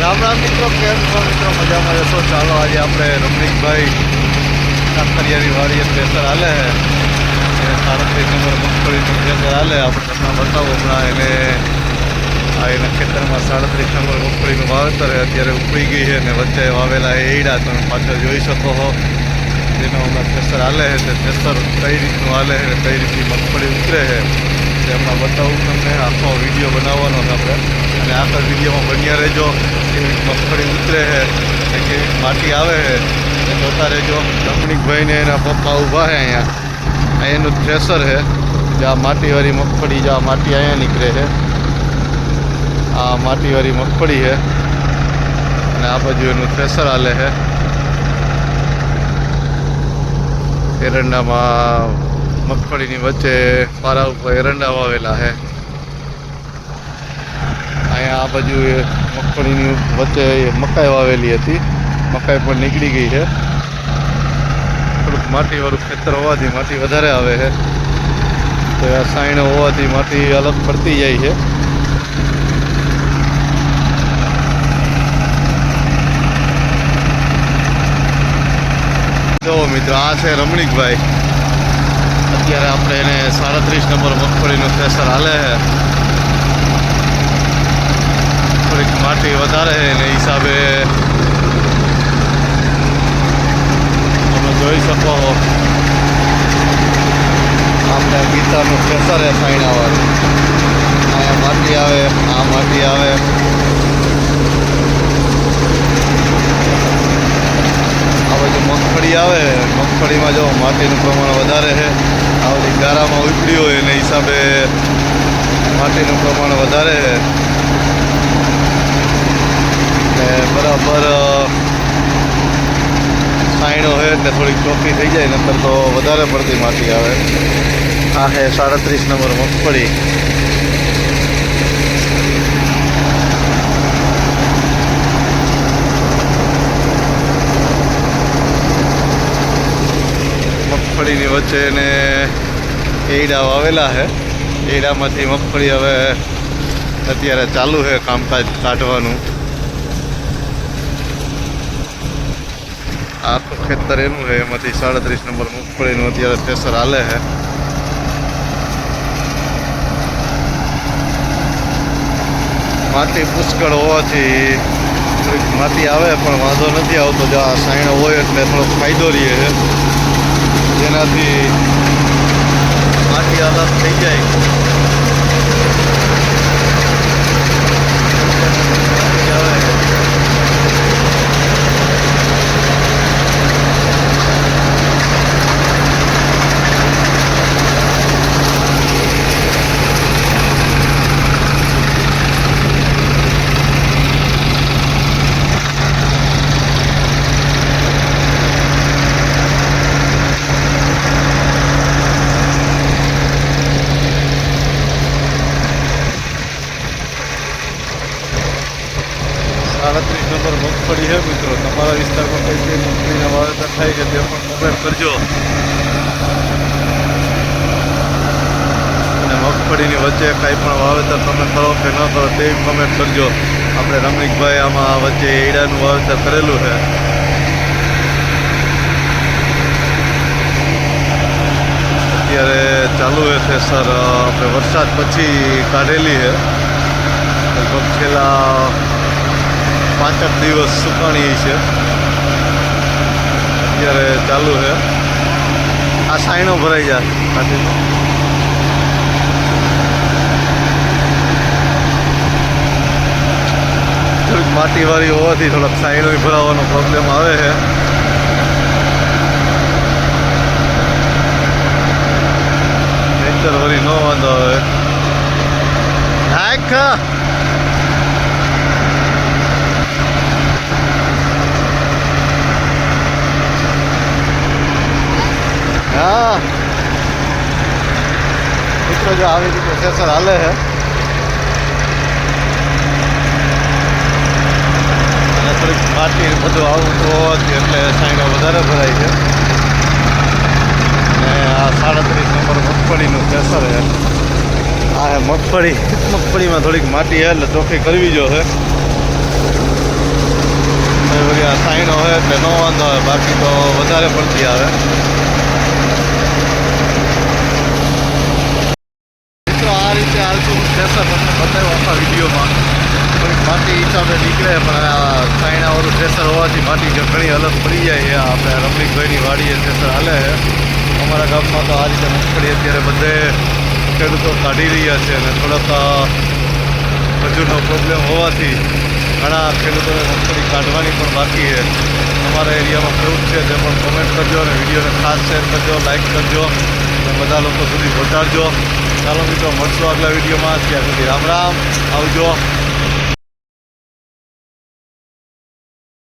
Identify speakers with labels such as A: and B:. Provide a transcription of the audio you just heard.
A: રામ રામ મિત્રો, કેમ છો મિત્રો? મજામાં જશો ચાલો આજે આપણે રમણીકભાઈ કાંકરિયાની વાડીએ પ્રેશર હાલે. છે સાડત્રીસ નંબર મગફળીનું પ્રેશર હાલે. આપણે તમને બતાવો હમણાં એને આ એના ખેતરમાં સાડત્રીસ નંબર મગફળીનું વાવેતર અત્યારે ઉપડી ગઈ છે અને વચ્ચે વાવેલા એ ઈડા તમે પાછળ જોઈ શકો છો. જેનો હમણાં પ્રેશર હાલે છે. તે પ્રેશર કઈ રીતનું હાલે છે કઈ રીતની મગફળી ઉતરે છે તે હમણાં બતાવું તમને. આખો વીડિયો બનાવવાનો છે આપણે. અને આગળ વિડીયોમાં બન્યા રહેજો. કેવી મગફળી ઉતરે છે. અને માટી આવે છે. જોતા રહેજો. રમણીકભાઈને એના પપ્પા ઊભા છે અહીંયા. એનું થ્રેસર છે. જે આ માટીવાળી મગફળી, જે આ માટી અહીંયા નીકળે છે. આ માટીવાળી મગફળી છે. અને આ બાજુ એનું થ્રેસર હાલે છે. એરંડામાં મગફળીની વચ્ચે પારા ઉપર એરંડા વાવેલા છે. આ બાજુ એ મગફળીની વચ્ચે મકાઈ વાવેલી હતી. મકાઈ પણ નીકળી ગઈ છે. થોડુંક માટીવાળું ખેતર હોવાથી માટી વધારે આવે છે. તો આ સાઈણ હોવાથી માટી અલગ પડતી જાય છે. જો મિત્રો, આ છે રમણીકભાઈ. અત્યારે આપણે એને સાડત્રીસ નંબર મગફળીનું થ્રેસર હાલે છે. થોડીક માટી વધારે એને હિસાબે તમે જોઈ શકો છો. આપણે ગીતાનું થ્રેસર છે સાઈનાવાળું અહીંયા માટી આવે, આ માટી આવે. આ બાજુ મગફળી આવે. મગફળીમાં જો માટીનું પ્રમાણ વધારે છે. આ બધી ગારામાં ઉપડ્યું હોય એને હિસાબે માટીનું પ્રમાણ વધારે છે. ને બરાબર સાઈડો હોય એટલે થોડીક ચોખ્ખી થઈ જાય નંબર તો વધારે પડતી માટી આવે. આ છે સાડત્રીસ નંબર મગફળી. મગફળીની વચ્ચે ને એડા વાવેલા છે એડામાંથી મગફળી હવે અત્યારે ચાલુ છે કામકાજ કાઢવાનું. આખું ખેતર એનું છે, એમાંથી સાડત્રીસ નંબર મગફળીનું અત્યારે પ્રેશર હાલે છે. માટી પુષ્કળ હોવાથી માટી આવે, પણ વાંધો નથી આવતો. જો આ સાઈણ હોય એટલે થોડોક ફાયદો રહે છે. જેનાથી માટી અલગ થઈ જાય માટી આવે સાડત્રીસ નંબર મગફળી છે મિત્રો. તમારા વિસ્તારમાં કઈ કઈ મગફળીના વાવેતર થાય છે તે પણ કમેન્ટ કરજો. અને મગફળીની વચ્ચે કાંઈ પણ વાવેતર તમે કરો કે ન કરો તે કમેન્ટ કરજો. આપણે રમણીકભાઈ આમાં વચ્ચે એડાનું વાવેતર કરેલું છે. અત્યારે ચાલુ છે સર આપણે વરસાદ પછી કાઢેલી છે. લગભગ છેલ્લા પાંચક દિવસ સુકાણી છે. અત્યારે ચાલુ છે. આ સાયણો ભરાઈ જાય. થોડીક માટીવાળી હોવાથી થોડાક સાઈનો ભરાવાનો પ્રોબ્લેમ આવે છે નેચર વળી ન વાંધો આવે આખા હા મિત્રો રીતે હાલે છે અને થોડીક માટી બધું આવું હોવાથી એટલે સાઈનો વધારે ભરાય છે. અને આ સાડત્રીસ નંબર મગફળીનું કેસર છે આ મગફળી. મગફળીમાં થોડીક માટી એટલે ચોખ્ખી કરવી જો છે સાઈનો હોય એટલે ન વાંધો આવે, બાકી તો વધારે પડતી આવે મિત્રો આ રીતે હાલતું સ્ટેશન તમને બતાવ્યું આખા વિડીયોમાં થોડીક માટી હિસાબે નીકળે, પણ આ સાઈનાવાળું થ્રેસર હોવાથી માટી ઘણી અલગ પડી જાય આપણે રમણીકભાઈની વાડીએ થ્રેસર હાલે અમારા ગામમાં તો આ રીતે મગફળી અત્યારે બધે ખેડૂતો કાઢી રહ્યા છે અને થોડોક મજૂરનો પ્રોબ્લેમ હોવાથી ઘણા ખેડૂતોને મગફળી કાઢવાની પણ બાકી છે. અમારા એરિયામાં ખેડૂત છે, તે પણ કોમેન્ટ કરજો અને વિડીયોને ખાસ શેર કરજો લાઇક કરજો અને બધા લોકો સુધી પહોંચાડજો. ચાલો મિત્રો, મળશું આગલા વિડીયોમાં. ત્યાં સુધી રામ રામ. આવજો.